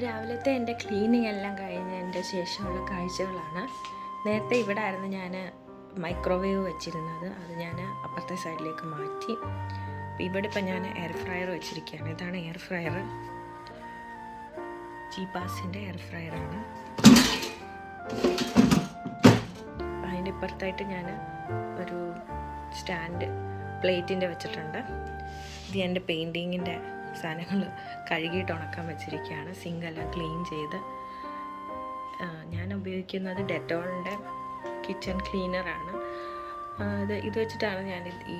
രാവിലത്തെ എന്റെ ക്ലീനിങ് എല്ലാം കഴിഞ്ഞതിന്റെ ശേഷമുള്ള കാഴ്ചകളാണ്. നേരത്തെ ഇവിടെ ആയിരുന്നു ഞാൻ മൈക്രോവേവ് വെച്ചിരുന്നത്. അത് ഞാൻ അപ്പുറത്തെ സൈഡിലേക്ക് മാറ്റി. ഇവിടെ ഇപ്പം ഞാൻ എയർ ഫ്രയർ വെച്ചിരിക്കുകയാണ്. ഇതാണ് എയർ ഫ്രയർ. ജീപാസിന്റെ എയർ ഫ്രയറാണ് അതിന്റെ ഇപ്പുറത്തായിട്ട് ഞാൻ ഒരു സ്റ്റാൻഡ് പ്ലേറ്റിന്റെ വെച്ചിട്ടുണ്ട്. ഇത് എന്റെ പെയിന്റിങ്ങിന്റെ സാധനങ്ങൾ കഴുകിയിട്ട് ഉണക്കാൻ വെച്ചിരിക്കുകയാണ്. സിങ്കെല്ലാം ക്ലീൻ ചെയ്ത്. ഞാൻ ഉപയോഗിക്കുന്നത് ഡെറ്റോളിന്റെ കിച്ചൺ ക്ലീനറാണ് ഇത് ഇത് വെച്ചിട്ടാണ് ഞാൻ ഈ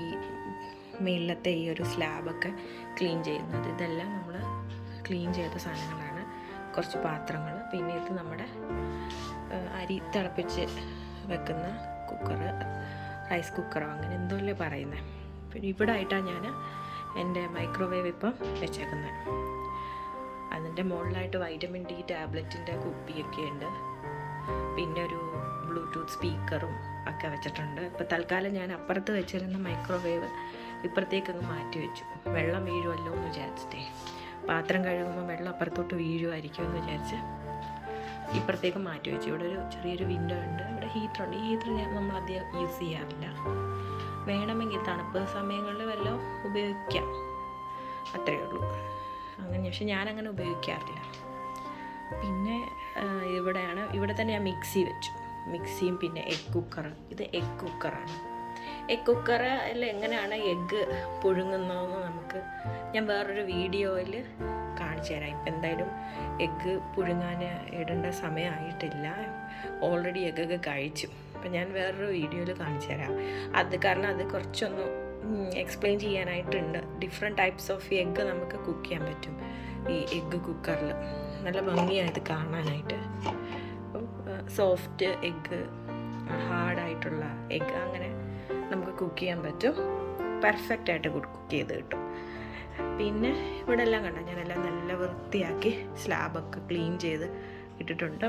മേളിലത്തെ ഈ ഒരു സ്ലാബൊക്കെ ക്ലീൻ ചെയ്യുന്നത്. ഇതെല്ലാം നമ്മൾ ക്ലീൻ ചെയ്ത സാധനങ്ങളാണ്. കുറച്ച് പാത്രങ്ങൾ പിന്നെ ഇത് നമ്മുടെ അരി തിളപ്പിച്ച് വെക്കുന്ന കുക്കർ റൈസ് കുക്കറോ അങ്ങനെ എന്തോല്ലേ പറയുന്നത് പിന്നെ ഇവിടെ ആയിട്ടാണ് ഞാൻ എന്റെ മൈക്രോവേവ് ഇപ്പം വെച്ചേക്കുന്നത് അതിന്റെ മുകളിലായിട്ട് വൈറ്റമിൻ ഡി ടാബ്ലറ്റിന്റെ കുപ്പിയൊക്കെ ഉണ്ട്. പിന്നെ ഒരു ബ്ലൂടൂത്ത് സ്പീക്കറും ഒക്കെ വെച്ചിട്ടുണ്ട്. ഇപ്പോൾ തൽക്കാലം ഞാൻ അപ്പുറത്ത് വെച്ചിരുന്ന മൈക്രോവേവ് ഇപ്പുറത്തേക്കങ്ങ് മാറ്റി വെച്ചു. വെള്ളം വീഴുമല്ലോ എന്ന് വിചാരിച്ചിട്ടേ. പാത്രം കഴുകുമ്പോൾ വെള്ളം അപ്പുറത്തോട്ട് വീഴുമായിരിക്കുമെന്ന് വിചാരിച്ച് ഇപ്പുറത്തേക്ക് മാറ്റി വെച്ചു. ഇവിടെ ഒരു ചെറിയൊരു വിൻഡോ ഉണ്ട്. ഇവിടെ ഹീറ്റർ ഉണ്ട്. ഈ ഹീറ്റർ ഞാൻ നമ്മൾ അധികം യൂസ് ചെയ്യാറില്ല. വേണമെങ്കിൽ തണുപ്പ് സമയങ്ങളിൽ വല്ലതും ഉപയോഗിക്കാം. അത്രയേ ഉള്ളൂ. അങ്ങനെ പക്ഷെ ഞാനങ്ങനെ ഉപയോഗിക്കാറില്ല. പിന്നെ ഇവിടെയാണ് ഇവിടെ തന്നെ ഞാൻ മിക്സി വെച്ചു. മിക്സിയും പിന്നെ എഗ് കുക്കർ ഇത് എഗ് കുക്കറാണ് എഗ് കുക്കറിൽ എങ്ങനെയാണ് എഗ്ഗ് പുഴുങ്ങുന്നതെന്ന് നമുക്ക് ഞാൻ വേറൊരു വീഡിയോയിൽ കാണിച്ചു തരാം. ഇപ്പം എന്തായാലും എഗ്ഗ് പുഴുങ്ങാൻ ഇടേണ്ട സമയമായിട്ടില്ല. ഓൾറെഡി എഗ്ഗൊക്കെ കഴിച്ചു. അപ്പം ഞാൻ വേറൊരു വീഡിയോയിൽ കാണിച്ചു തരാം. അത് കാരണം അത് കുറച്ചൊന്ന് എക്സ്പ്ലെയിൻ ചെയ്യാനായിട്ടുണ്ട്. ഡിഫറെന്റ് ടൈപ്സ് ഓഫ് എഗ്ഗ് നമുക്ക് കുക്ക് ചെയ്യാൻ പറ്റും. ഈ എഗ്ഗ് കുക്കറിൽ നല്ല ഭംഗിയായത് കാണാനായിട്ട്. സോഫ്റ്റ് എഗ്ഗ് ഹാർഡായിട്ടുള്ള എഗ്ഗ് അങ്ങനെ നമുക്ക് കുക്ക് ചെയ്യാൻ പറ്റും. പെർഫെക്റ്റ് ആയിട്ട് കുക്ക് ചെയ്ത് കിട്ടും. പിന്നെ ഇവിടെ എല്ലാം കണ്ട ഞാനെല്ലാം നല്ല വൃത്തിയാക്കി സ്ലാബൊക്കെ ക്ലീൻ ചെയ്ത് ഇട്ടിട്ടുണ്ട്.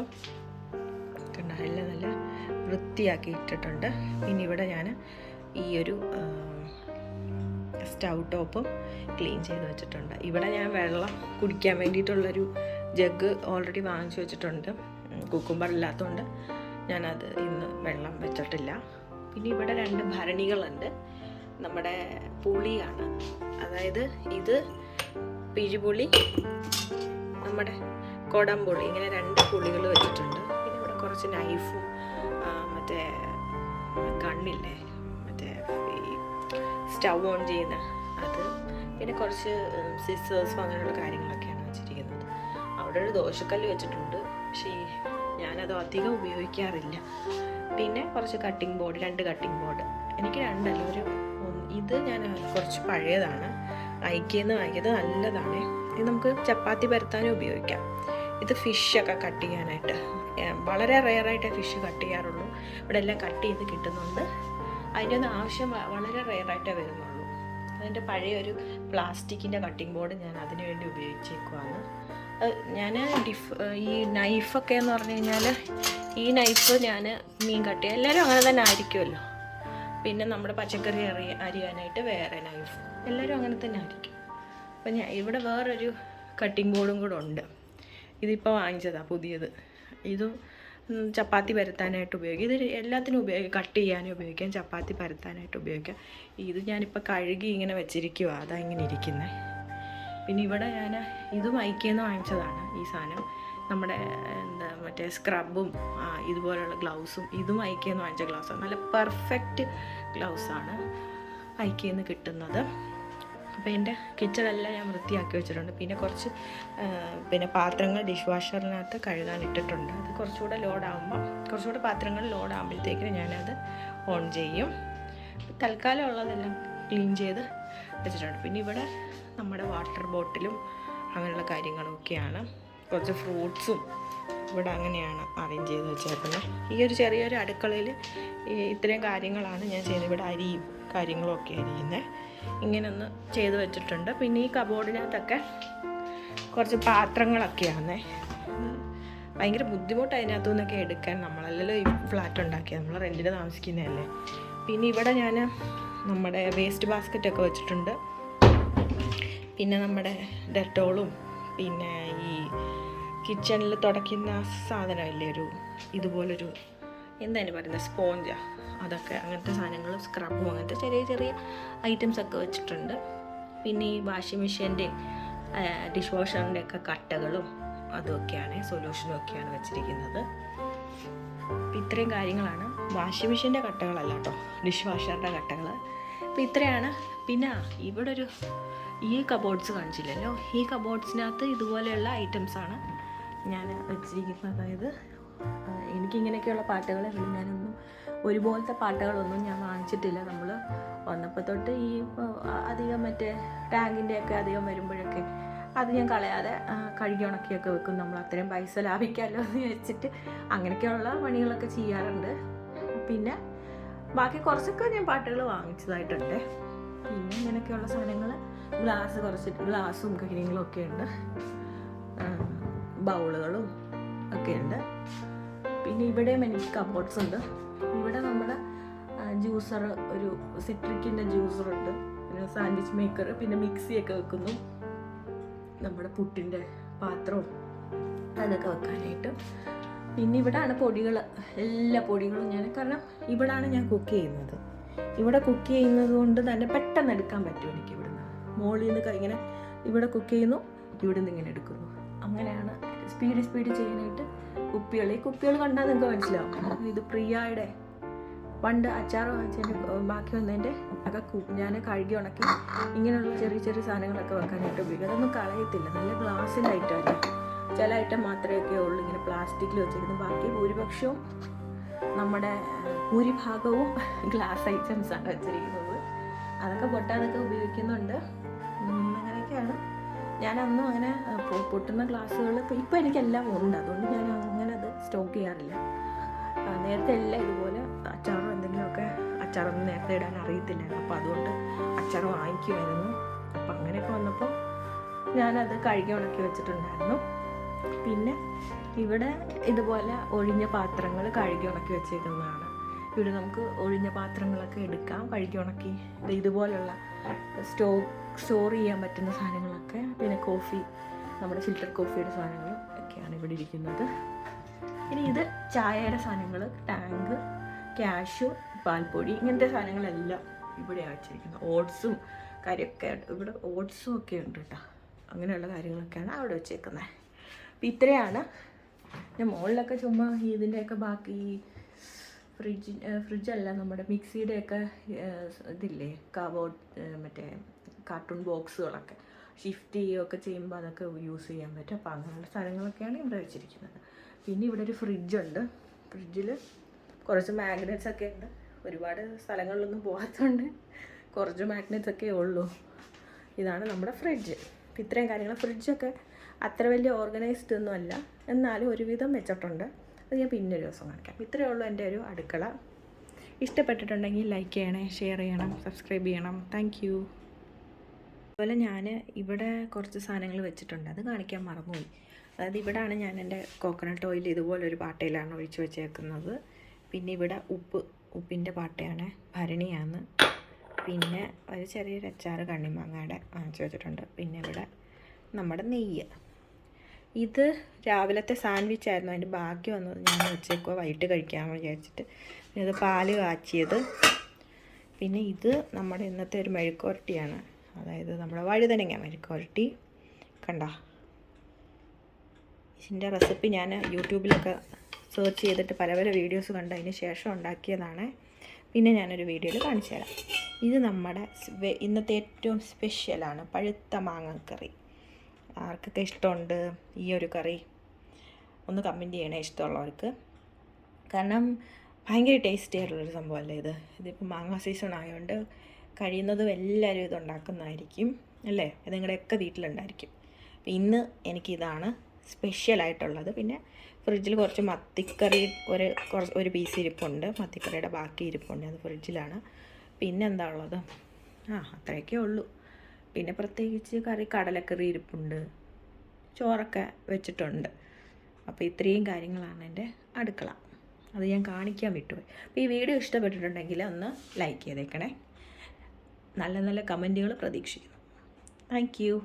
കണ്ട എല്ലാം നല്ല വൃത്തിയാക്കി ഇട്ടിട്ടുണ്ട്. പിന്നെ ഇവിടെ ഞാൻ ഈ ഒരു സ്റ്റൗ ടോപ്പും ക്ലീൻ ചെയ്ത് വെച്ചിട്ടുണ്ട്. ഇവിടെ ഞാൻ വെള്ളം കുടിക്കാൻ വേണ്ടിയിട്ടുള്ളൊരു ജഗ് ഓൾറെഡി വാങ്ങിച്ചു വെച്ചിട്ടുണ്ട്. കുക്കുംബർ ഇല്ലാത്തതുകൊണ്ട് ഞാനത് ഇന്ന് വെള്ളം വെച്ചിട്ടില്ല. പിന്നെ ഇവിടെ രണ്ട് ഭരണികളുണ്ട്. നമ്മുടെ പുളിയാണ്. അതായത് ഇത് പിഴിപുളി നമ്മുടെ കൊടംപുളി ഇങ്ങനെ രണ്ട് പുളികൾ വെച്ചിട്ടുണ്ട്. പിന്നെ ഇവിടെ കുറച്ച് നൈഫും മറ്റേ കണ്ണില്ലേ മറ്റേ സ്റ്റൗ ഓൺ ചെയ്യുന്ന അത്. പിന്നെ കുറച്ച് സിസേഴ്സും അങ്ങനെയുള്ള കാര്യങ്ങളൊക്കെയാണ് വെച്ചിരിക്കുന്നത്. അവിടെ ഒരു ദോശക്കല്ല് വെച്ചിട്ടുണ്ട്. പക്ഷേ ഞാനത് അധികം ഉപയോഗിക്കാറില്ല. പിന്നെ കുറച്ച് കട്ടിംഗ് ബോർഡ് രണ്ട് കട്ടിംഗ് ബോർഡ് എനിക്ക് രണ്ടല്ല ഒരു ഇത് ഞാൻ കുറച്ച് പഴയതാണ്. ഐക്യന്ന് വാങ്ങിയത് നല്ലതാണ്. ഇത് നമുക്ക് ചപ്പാത്തി പരത്താനും ഉപയോഗിക്കാം. ഇത് ഫിഷൊക്കെ കട്ട് ചെയ്യാനായിട്ട്. വളരെ റെയറായിട്ടേ ഫിഷ് കട്ട് ചെയ്യാറുള്ളൂ. ഇവിടെ എല്ലാം കട്ട് ചെയ്ത് കിട്ടുന്നുണ്ട്. അതിന്റെ ഒന്നും ആവശ്യം വളരെ റെയറായിട്ടേ വരുന്നുള്ളൂ. അതിന്റെ പഴയ ഒരു പ്ലാസ്റ്റിക്കിന്റെ കട്ടിംഗ് ബോർഡ് ഞാൻ അതിനു വേണ്ടി ഉപയോഗിച്ചേക്കുവാണ്. ഞാൻ ഡിഫ് ഈ നൈഫൊക്കെ എന്ന് പറഞ്ഞു കഴിഞ്ഞാൽ ഈ നൈഫ് ഞാൻ മീൻ കട്ട് ചെയ്യാം. എല്ലാവരും അങ്ങനെ തന്നെ ആയിരിക്കുമല്ലോ. പിന്നെ നമ്മുടെ പച്ചക്കറി അറി അരിയാനായിട്ട് വേറെ നൈഫ് എല്ലാവരും അങ്ങനെ തന്നെ ആയിരിക്കും അപ്പം ഞാൻ ഇവിടെ വേറൊരു കട്ടിംഗ് ബോർഡും കൂടെ ഉണ്ട്. ഇതിപ്പോൾ വാങ്ങിച്ചതാണ് പുതിയത്. ഇത് ചപ്പാത്തി പരത്താനായിട്ട് ഉപയോഗിക്കും. ഇത് എല്ലാത്തിനും ഉപയോഗിക്കാം കട്ട് ചെയ്യാനും ഉപയോഗിക്കാം. ചപ്പാത്തി പരത്താനായിട്ട് ഉപയോഗിക്കാം. ഇത് ഞാനിപ്പോൾ കഴുകി ഇങ്ങനെ വെച്ചിരിക്കുക അതാ ഇങ്ങനെ ഇരിക്കുന്നത് പിന്നെ ഇവിടെ ഞാൻ ഇതും ഐക്കിയെന്ന് വാങ്ങിച്ചതാണ് ഈ സാധനം. നമ്മുടെ എന്താ മറ്റേ സ്ക്രബും ഇതുപോലെയുള്ള ഗ്ലൗസും ഇതും ഐക്കിയെന്ന് വാങ്ങിച്ച ഗ്ലൗസാണ് നല്ല പെർഫെക്റ്റ് ഗ്ലൗസാണ് ഐക്കിയെന്ന് കിട്ടുന്നത്. അപ്പോൾ എന്റെ കിച്ചണെല്ലാം ഞാൻ വൃത്തിയാക്കി വെച്ചിട്ടുണ്ട്. പിന്നെ കുറച്ച് പിന്നെ പാത്രങ്ങൾ ഡിഷ് വാഷറിനകത്ത് കഴുകാൻ ഇട്ടിട്ടുണ്ട്. അത് കുറച്ചുകൂടെ ലോഡാകുമ്പോൾ കുറച്ചുകൂടെ പാത്രങ്ങൾ ലോഡാകുമ്പോഴത്തേക്കിന് ഞാനത് ഓൺ ചെയ്യും. തൽക്കാലം ഉള്ളതെല്ലാം ക്ലീൻ ചെയ്ത് വെച്ചിട്ടുണ്ട്. പിന്നെ ഇവിടെ നമ്മുടെ വാട്ടർ ബോട്ടിലും അങ്ങനെയുള്ള കാര്യങ്ങളൊക്കെയാണ്. കുറച്ച് ഫ്രൂട്ട്സും ഇവിടെ അങ്ങനെയാണ് അറേഞ്ച് ചെയ്ത് വെച്ചേക്കുന്നത് ഈ ഒരു ചെറിയൊരു അടുക്കളയിൽ ഇത്രയും കാര്യങ്ങളാണ് ഞാൻ ചെയ്യുന്നത് ഇവിടെ അരിയും കാര്യങ്ങളും ഒക്കെ അരിയുന്നത് ഇങ്ങനെ ഒന്ന് ചെയ്ത് വെച്ചിട്ടുണ്ട്. പിന്നെ ഈ കബോർഡിനകത്തൊക്കെ കുറച്ച് പാത്രങ്ങളൊക്കെയാണ് ഭയങ്കര ബുദ്ധിമുട്ട് അതിനകത്തു നിന്നൊക്കെ എടുക്കാൻ നമ്മളല്ലല്ലോ ഈ ഫ്ലാറ്റ് ഉണ്ടാക്കിയത് നമ്മൾ റെന്റിന് താമസിക്കുന്നതല്ലേ. പിന്നെ ഇവിടെ ഞാൻ നമ്മുടെ വേസ്റ്റ് ബാസ്ക്കറ്റൊക്കെ വെച്ചിട്ടുണ്ട്. പിന്നെ നമ്മുടെ ഡെറ്റോളും പിന്നെ ഈ കിച്ചണിൽ തുടയ്ക്കുന്ന സാധനമല്ലേ ഒരു ഇതുപോലൊരു എന്താണ് പറയുന്നത് സ്പോഞ്ചാ? അതൊക്കെ അങ്ങനത്തെ സാധനങ്ങളും സ്ക്രബും അങ്ങനത്തെ ചെറിയ ചെറിയ ഐറ്റംസ് ഒക്കെ വെച്ചിട്ടുണ്ട്. പിന്നെ ഈ വാഷിംഗ് മെഷീന്റെ ഡിഷ് വാഷറിന്റെ ഒക്കെ കട്ടകളും അതുമൊക്കെയാണ് സൊല്യൂഷനും ഒക്കെയാണ് വെച്ചിരിക്കുന്നത്. ഇത്രയും കാര്യങ്ങളാണ്. വാഷിംഗ് മെഷീന്റെ കട്ടകളല്ല കേട്ടോ ഡിഷ് വാഷറിന്റെ കട്ടകൾ അപ്പം ഇത്രയാണ്. പിന്നെ ഇവിടെ ഒരു ഈ കബോർഡ്സ് കാണിച്ചില്ലല്ലോ. ഈ കബോർഡ്സിനകത്ത് ഇതുപോലെയുള്ള ഐറ്റംസാണ് ഞാൻ വെച്ചിരിക്കുന്നത് അതായത് എനിക്കിങ്ങനെയൊക്കെയുള്ള പാട്ടുകൾ ഞാനൊന്നും ഒരുപോലത്തെ പാട്ടുകളൊന്നും ഞാൻ വാങ്ങിച്ചിട്ടില്ല. നമ്മൾ വന്നപ്പോൾ തൊട്ട് ഈ അധികം മറ്റേ ടാങ്കിന്റെയൊക്കെ അധികം വരുമ്പോഴൊക്കെ അത് ഞാൻ കളയാതെ കഴുകി ഉണക്കിയൊക്കെ വെക്കും. നമ്മൾ അത്രയും പൈസ ലാഭിക്കാമല്ലോ എന്ന് വെച്ചിട്ട് അങ്ങനെയൊക്കെയുള്ള പണികളൊക്കെ ചെയ്യാറുണ്ട്. പിന്നെ ബാക്കി കുറച്ചൊക്കെ ഞാൻ പാട്ടുകൾ വാങ്ങിച്ചതായിട്ടുണ്ട്. പിന്നെ ഇങ്ങനെയൊക്കെയുള്ള സാധനങ്ങൾ ഗ്ലാസ് കുറച്ച് ഗ്ലാസും കാര്യങ്ങളും ഒക്കെ ഉണ്ട് ബൗളുകളും ഒക്കെ ഉണ്ട് പിന്നെ ഇവിടെയും എനിക്ക് കബോർഡ്സ് ഉണ്ട്. ഇവിടെ നമ്മുടെ ജ്യൂസർ ഒരു സിട്രിക്കിന്റെ ജ്യൂസറുണ്ട് പിന്നെ സാൻഡ്വിച്ച് മേക്കർ പിന്നെ മിക്സിയൊക്കെ വെക്കുന്നു. നമ്മുടെ പുട്ടിന്റെ പാത്രവും അതൊക്കെ വെക്കാനായിട്ട്. പിന്നെ ഇവിടാണ് പൊടികൾ എല്ലാ പൊടികളും ഞാൻ കാരണം ഇവിടാണ് ഞാൻ കുക്ക് ചെയ്യുന്നത്. ഇവിടെ കുക്ക് ചെയ്യുന്നത് കൊണ്ട് തന്നെ പെട്ടെന്ന് എടുക്കാൻ പറ്റും എനിക്ക് ഇവിടുന്ന്. മോളിൽ നിന്ന് ഇങ്ങനെ ഇവിടെ കുക്ക് ചെയ്യുന്നു ഇവിടുന്ന് ഇങ്ങനെ എടുക്കുന്നു. അങ്ങനെയാണ് സ്പീഡ് സ്പീഡ് ചെയ്യാനായിട്ട് കുപ്പികൾ. ഈ കുപ്പികൾ കണ്ടാൽ നിങ്ങൾക്ക് മനസ്സിലാവും. ഇത് പ്രിയയുടെ പണ്ട് അച്ചാർ വാങ്ങിച്ചതിന്റെ ബാക്കി വന്നതിന്റെ കു ഞാൻ കഴുകി ഉണക്കി ഇങ്ങനെയുള്ള ചെറിയ ചെറിയ സാധനങ്ങളൊക്കെ വെക്കാനായിട്ട് ഉപയോഗിക്കും. അതൊന്നും കളയത്തില്ല. നല്ല ഗ്ലാസ്സിന്റെ ഐറ്റമല്ല ചില ഐറ്റം മാത്രമേ ഉള്ളൂ ഇങ്ങനെ പ്ലാസ്റ്റിക്കിൽ വെച്ചിരിക്കുന്നു ബാക്കി ഭൂരിപക്ഷവും നമ്മുടെ ഭൂരിഭാഗവും ഗ്ലാസ് ഐറ്റംസാണ് വെച്ചിരിക്കുന്നത്. അതൊക്കെ പൊട്ടാതൊക്കെ ഉപയോഗിക്കുന്നുണ്ട്. അങ്ങനെയൊക്കെയാണ്. ഞാൻ അങ്ങനെ പൊട്ടുന്ന ക്ലാസ്സുകൾ ഇപ്പോൾ ഇപ്പോൾ എനിക്കെല്ലാം ഉണ്ട്. അതുകൊണ്ട് ഞാൻ അങ്ങനെ അത് സ്റ്റോക്ക് ചെയ്യാറില്ല. നേരത്തെ എല്ലാം ഇതുപോലെ അച്ചാറോ എന്തെങ്കിലുമൊക്കെ അച്ചാറൊന്നും നേരത്തെ ഇടാൻ അറിയത്തില്ലായിരുന്നു. അപ്പോൾ അതുകൊണ്ട് അച്ചാർ വാങ്ങിക്കുമായിരുന്നു. അപ്പം അങ്ങനെയൊക്കെ വന്നപ്പോൾ ഞാനത് കഴുകി ഉണക്കി വെച്ചിട്ടുണ്ടായിരുന്നു. പിന്നെ ഇവിടെ ഇതുപോലെ ഒഴിഞ്ഞ പാത്രങ്ങൾ കഴുകി ഉണക്കി വെച്ചേക്കുന്നതാണ്. ഇവിടെ നമുക്ക് ഒഴിഞ്ഞ പാത്രങ്ങളൊക്കെ എടുക്കാം. കഴുകി ഉണക്കി. ഇത് ഇതുപോലുള്ള സ്റ്റോ സ്റ്റോർ ചെയ്യാൻ പറ്റുന്ന സാധനങ്ങളൊക്കെ പിന്നെ കോഫി നമ്മുടെ ഫിൽറ്റർ കോഫിയുടെ സാധനങ്ങൾ ഒക്കെയാണ് ഇവിടെ ഇരിക്കുന്നത്. ഇനി ഇത് ചായയുടെ സാധനങ്ങൾ ടാങ്ക് ക്യാഷു പാൽപ്പൊടി ഇങ്ങനത്തെ സാധനങ്ങളെല്ലാം ഇവിടെയാണ് വെച്ചിരിക്കുന്നത്. ഓട്സും കാര്യമൊക്കെ ഇവിടെ ഓട്സും ഒക്കെ ഉണ്ട് കേട്ടോ. അങ്ങനെയുള്ള കാര്യങ്ങളൊക്കെയാണ് അവിടെ വെച്ചേക്കുന്നത് അപ്പം ഇത്രയാണ്. ഞാൻ മുകളിലൊക്കെ ചുമ്മാ ഇതിന്റെയൊക്കെ ബാക്കി ഫ്രിഡ്ജ് ഫ്രിഡ്ജല്ല നമ്മുടെ മിക്സിയുടെയൊക്കെ ഇതില്ലേ കബോർഡ് മറ്റേ കാർട്ടൂൺ ബോക്സുകളൊക്കെ ഷിഫ്റ്റ് ചെയ്യുകയൊക്കെ ചെയ്യുമ്പോൾ അതൊക്കെ യൂസ് ചെയ്യാൻ പറ്റും. അപ്പോൾ അങ്ങനെയുള്ള സ്ഥലങ്ങളൊക്കെയാണ് ഇവിടെ വെച്ചിരിക്കുന്നത്. പിന്നെ ഇവിടെ ഒരു ഫ്രിഡ്ജുണ്ട് ഫ്രിഡ്ജിൽ കുറച്ച് മാഗ്നറ്റ്സ് ഒക്കെ ഉണ്ട്. ഒരുപാട് സ്ഥലങ്ങളിലൊന്നും പോകാത്തതുകൊണ്ട് കുറച്ച് മാഗ്നറ്റ്സ് ഒക്കെ ഉള്ളൂ. ഇതാണ് നമ്മുടെ ഫ്രിഡ്ജ് അപ്പം ഇത്രയും കാര്യങ്ങൾ ഫ്രിഡ്ജൊക്കെ അത്ര വലിയ ഓർഗനൈസ്ഡ് ഒന്നും അല്ല. എന്നാലും ഒരുവിധം വെച്ചിട്ടുണ്ട്. അത് ഞാൻ പിന്നെ ഒരു ദിവസം കാണിക്കാം. ഇത്രയേ ഉള്ളൂ എന്റെ ഒരു അടുക്കള. ഇഷ്ടപ്പെട്ടിട്ടുണ്ടെങ്കിൽ ലൈക്ക് ചെയ്യണേ ഷെയർ ചെയ്യണം സബ്സ്ക്രൈബ് ചെയ്യണം. താങ്ക് അതുപോലെ ഞാൻ ഇവിടെ കുറച്ച് സാധനങ്ങൾ വെച്ചിട്ടുണ്ട്. അത് കാണിക്കാൻ മറന്നുപോയി. അതായത് ഇവിടെയാണ് ഞാൻ എന്റെ കോക്കനട്ട് ഓയിൽ ഇതുപോലെ ഒരു പാട്ടയിലാണ് ഒഴിച്ച് വെച്ചേക്കുന്നത്. പിന്നെ ഇവിടെ ഉപ്പ് ഉപ്പിന്റെ പാട്ടയാണ് ഭരണിയാണ്. പിന്നെ ഒരു ചെറിയൊരു അച്ചാറ് കണ്ണിമാങ്ങയുടെ വാങ്ങിച്ചു വെച്ചിട്ടുണ്ട്. പിന്നെ ഇവിടെ നമ്മുടെ നെയ്യ്. ഇത് രാവിലത്തെ സാൻഡ്വിച്ച് ആയിരുന്നു. അതിന്റെ ബാക്കി വന്നത് ഞാൻ ഉച്ചയ്ക്കോ വൈകിട്ട് കഴിക്കാമെന്ന് വിചാരിച്ചിട്ട്. പിന്നെ ഇത് പാൽ കാച്ചിയത്. പിന്നെ ഇത് നമ്മുടെ ഇന്നത്തെ ഒരു മെഴുക്കുവരട്ടിയാണ്. അതായത് നമ്മുടെ വഴുതനങ്ങ മെഴുക്കുവരട്ടി കണ്ട? ഇതിന്റെ റെസിപ്പി ഞാൻ യൂട്യൂബിലൊക്കെ സെർച്ച് ചെയ്തിട്ട് പല പല വീഡിയോസ് കണ്ട് അതിന് ശേഷം ഉണ്ടാക്കിയതാണ്. പിന്നെ ഞാനൊരു വീഡിയോയിൽ കാണിച്ചു തരാം. ഇത് നമ്മുടെ ഇന്നത്തെ ഏറ്റവും സ്പെഷ്യലാണ് പഴുത്ത മാങ്ങക്കറി. ആർക്കൊക്കെ ഇഷ്ടമുണ്ട് ഈ ഒരു കറി? ഒന്ന് കമന്റ് ചെയ്യണേ ഇഷ്ടമുള്ളവർക്ക്. കാരണം ഭയങ്കര ടേസ്റ്റി ആയിട്ടുള്ളൊരു സംഭവമല്ലേ ഇത്? ഇതിപ്പോൾ മാങ്ങ സീസൺ ആയതുകൊണ്ട് കഴിയുന്നതും എല്ലാവരും ഇത് ഉണ്ടാക്കുന്നതായിരിക്കും അല്ലേ? അത് നിങ്ങളുടെയൊക്കെ വീട്ടിലുണ്ടായിരിക്കും. അപ്പം ഇന്ന് എനിക്കിതാണ് സ്പെഷ്യലായിട്ടുള്ളത്. പിന്നെ ഫ്രിഡ്ജിൽ കുറച്ച് മത്തിക്കറി ഒരു കുറച്ച് ഒരു പീസ് ഇരിപ്പുണ്ട്. മത്തിക്കറിയുടെ ബാക്കി ഇരിപ്പുണ്ട്. അത് ഫ്രിഡ്ജിലാണ്. പിന്നെ എന്താ ഉള്ളത്? ആ അത്രയൊക്കെ ഉള്ളൂ. പിന്നെ പ്രത്യേകിച്ച് കറി കടലക്കറി ഇരിപ്പുണ്ട്. ചോറൊക്കെ വെച്ചിട്ടുണ്ട്. അപ്പോൾ ഇത്രയും കാര്യങ്ങളാണ് എന്റെ അടുക്കള. അത് ഞാൻ കാണിക്കാൻ വിട്ടുപോയി. അപ്പോൾ ഈ വീഡിയോ ഇഷ്ടപ്പെട്ടിട്ടുണ്ടെങ്കിൽ ഒന്ന് ലൈക്ക് ചെയ്തേക്കണേ. നല്ല നല്ല കമന്റുകൾ പ്രതീക്ഷിക്കുന്നു. താങ്ക്